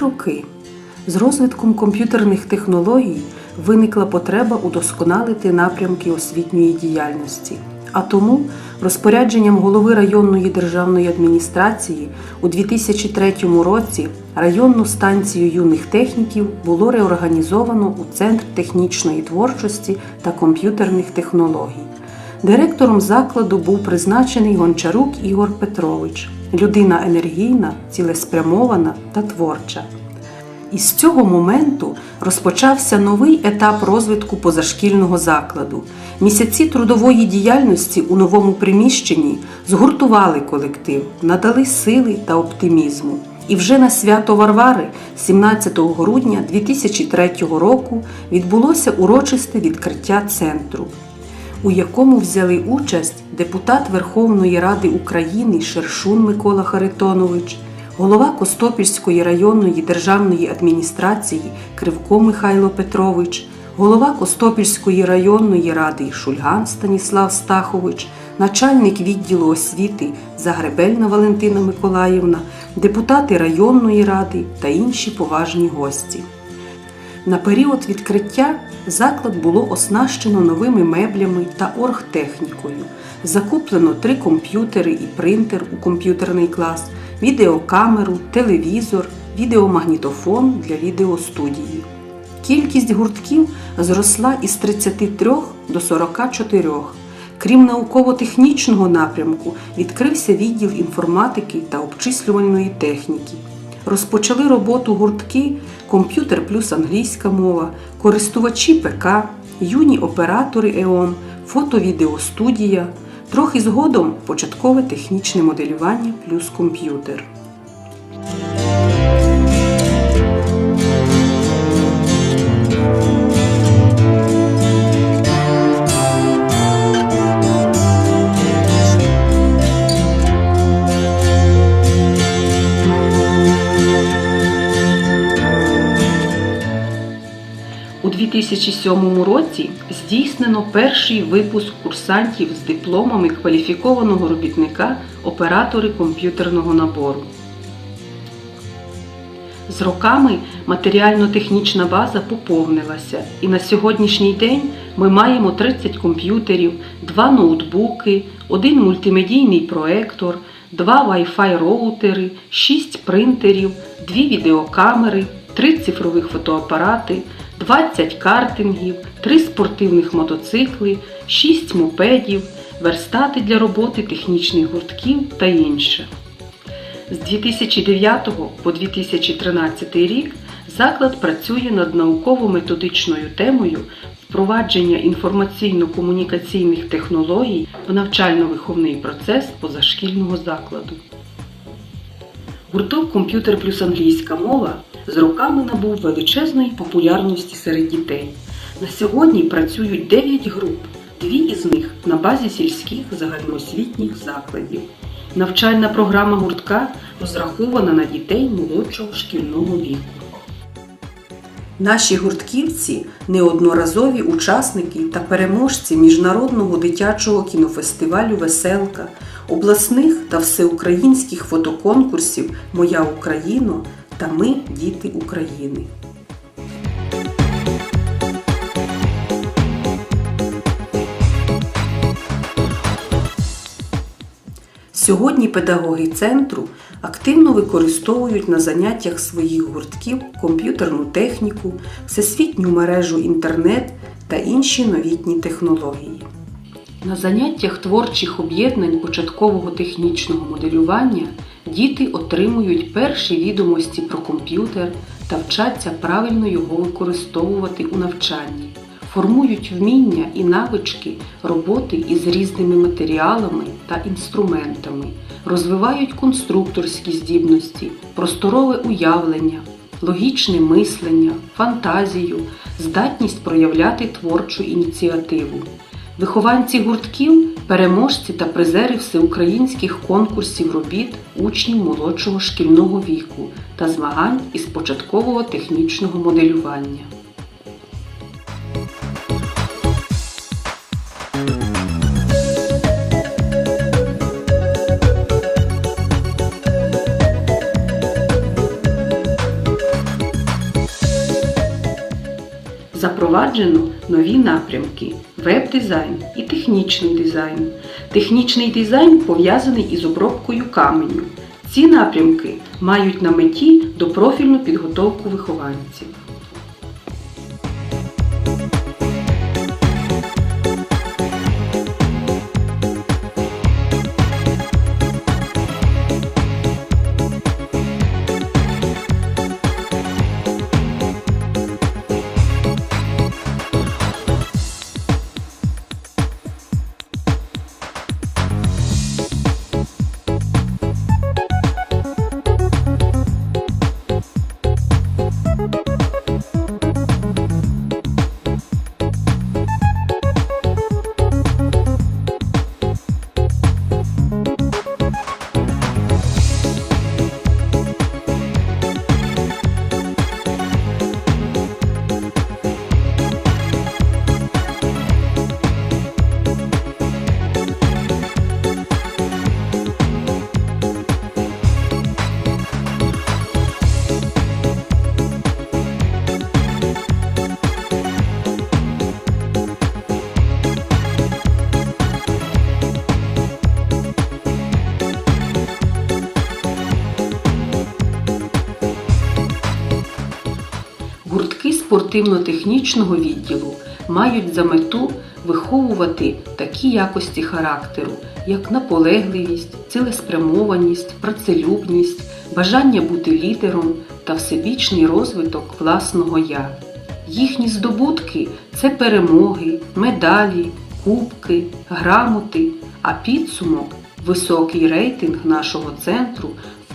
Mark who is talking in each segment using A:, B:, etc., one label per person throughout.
A: роки. З розвитком комп'ютерних технологій виникла потреба удосконалити напрямки освітньої діяльності. А тому розпорядженням голови районної державної адміністрації у 2003 році районну станцію юних техніків було реорганізовано у Центр технічної творчості та комп'ютерних технологій. Директором закладу був призначений Гончарук Ігор Петрович, людина енергійна, цілеспрямована та творча. І з цього моменту розпочався новий етап розвитку позашкільного закладу. Місяці трудової діяльності у новому приміщенні згуртували колектив, надали сили та оптимізму. І вже на свято Варвари, 17 грудня 2003 року, відбулося урочисте відкриття центру, у якому взяли участь депутат Верховної Ради України Шершун Микола Харитонович, голова Костопільської районної державної адміністрації Кривко Михайло Петрович, голова Костопільської районної ради Шульган Станіслав Стахович, начальник відділу освіти Загребельна Валентина Миколаївна, депутати районної ради та інші поважні гості. На період відкриття заклад було оснащено новими меблями та оргтехнікою. Закуплено три комп'ютери і принтер у комп'ютерний клас, відеокамеру, телевізор, відеомагнітофон для відеостудії. Кількість гуртків зросла із 33 до 44. Крім науково-технічного напрямку, відкрився відділ інформатики та обчислювальної техніки. Розпочали роботу гуртки комп'ютер плюс англійська мова, користувачі ПК, юні оператори ЕОН, фото-відеостудія, трохи згодом початкове технічне моделювання плюс комп'ютер. 2007 році здійснено перший випуск курсантів з дипломами кваліфікованого робітника оператори комп'ютерного набору. З роками матеріально-технічна база поповнилася, і на сьогоднішній день ми маємо 30 комп'ютерів, 2 ноутбуки, один мультимедійний проектор, 2 Wi-Fi роутери, 6 принтерів, 2 відеокамери, 3 цифрових фотоапарати, 20 картингів, 3 спортивних мотоцикли, 6 мопедів, верстати для роботи технічних гуртків та інше. З 2009 по 2013 рік заклад працює над науково-методичною темою впровадження інформаційно-комунікаційних технологій в навчально-виховний процес позашкільного закладу. Гурток Комп'ютер плюс англійська мова з роками набув величезної популярності серед дітей. На сьогодні працюють 9 груп, дві із них на базі сільських загальноосвітніх закладів. Навчальна програма гуртка розрахована на дітей молодшого шкільного віку. Наші гуртківці неодноразові учасники та переможці міжнародного дитячого кінофестивалю Веселка, обласних та всеукраїнських фотоконкурсів Моя Україна та Ми діти України. Сьогодні педагоги центру активно використовують на заняттях своїх гуртків комп'ютерну техніку, всесвітню мережу інтернет та інші новітні технології. На заняттях творчих об'єднань початкового технічного моделювання діти отримують перші відомості про комп'ютер та вчаться правильно його використовувати у навчанні, формують вміння і навички роботи із різними матеріалами та інструментами, розвивають конструкторські здібності, просторове уявлення, логічне мислення, фантазію, здатність проявляти творчу ініціативу. Вихованці гуртків, переможці та призери всеукраїнських конкурсів робіт учнів молодшого шкільного віку та змагань із початкового технічного моделювання. Запроваджено нові напрямки веб-дизайн і технічний дизайн. Технічний дизайн пов'язаний із обробкою каменю. Ці напрямки мають на меті допрофільну підготовку вихованців. Спортивно-технічного відділу мають за мету виховувати такі якості характеру, як наполегливість, цілеспрямованість, працелюбність, бажання бути лідером та всебічний розвиток власного я. Їхні здобутки це перемоги, медалі, кубки, грамоти, а підсумок високий рейтинг нашого центру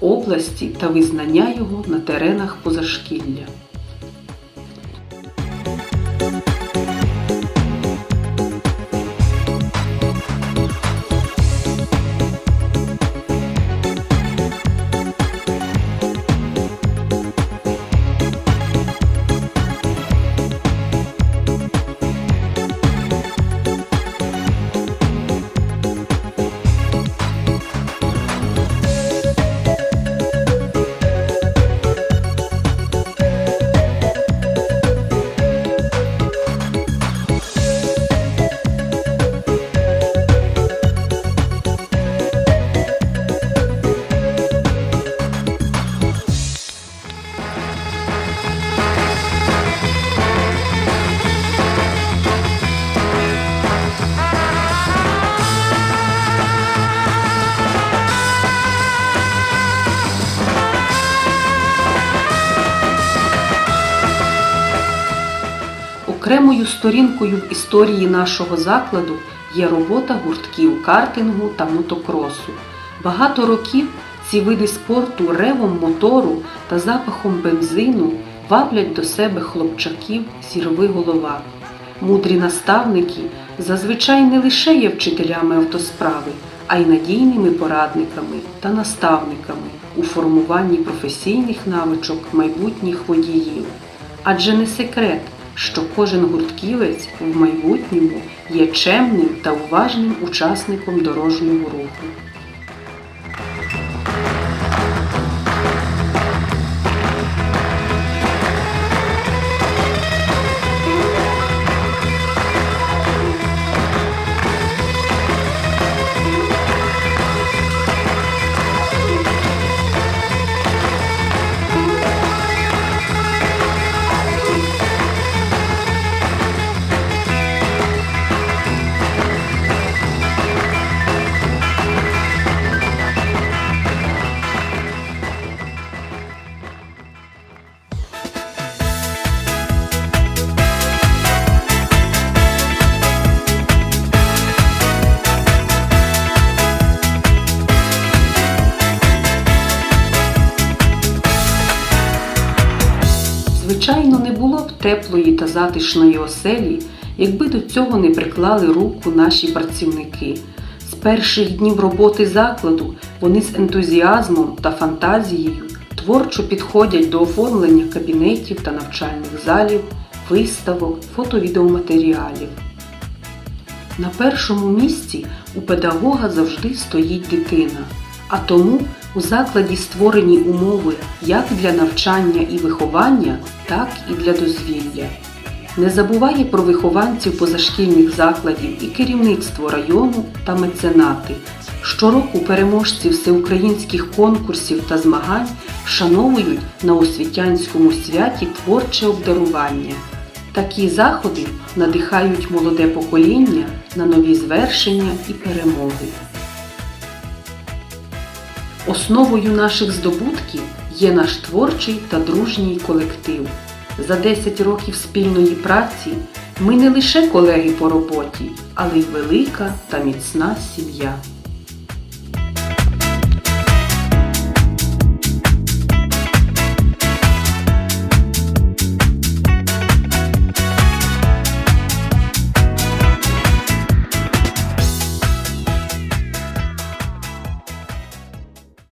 A: в області та визнання його на теренах позашкілля. Окремою сторінкою в історії нашого закладу є робота гуртків картингу та мотокросу. Багато років ці види спорту ревом мотору та запахом бензину ваблять до себе хлопчаків зірви голова. Мудрі наставники зазвичай не лише є вчителями автосправи, а й надійними порадниками та наставниками у формуванні професійних навичок майбутніх водіїв. Адже не секрет, що кожен гуртківець в майбутньому є чемним та уважним учасником дорожнього руху. Теплої та затишної оселі, якби до цього не приклали руку наші працівники. З перших днів роботи закладу вони з ентузіазмом та фантазією творчо підходять до оформлення кабінетів та навчальних залів, виставок, фото-відеоматеріалів. На першому місці у педагога завжди стоїть дитина, а тому у закладі створені умови як для навчання і виховання, так і для дозвілля. не забуває про вихованців позашкільних закладів і керівництво району та меценати. Щороку переможці всеукраїнських конкурсів та змагань вшановують на освітянському святі творче обдарування. Такі заходи надихають молоде покоління на нові звершення і перемоги. Основою наших здобутків є наш творчий та дружній колектив. За 10 років спільної праці ми не лише колеги по роботі, але й велика та міцна сім'я.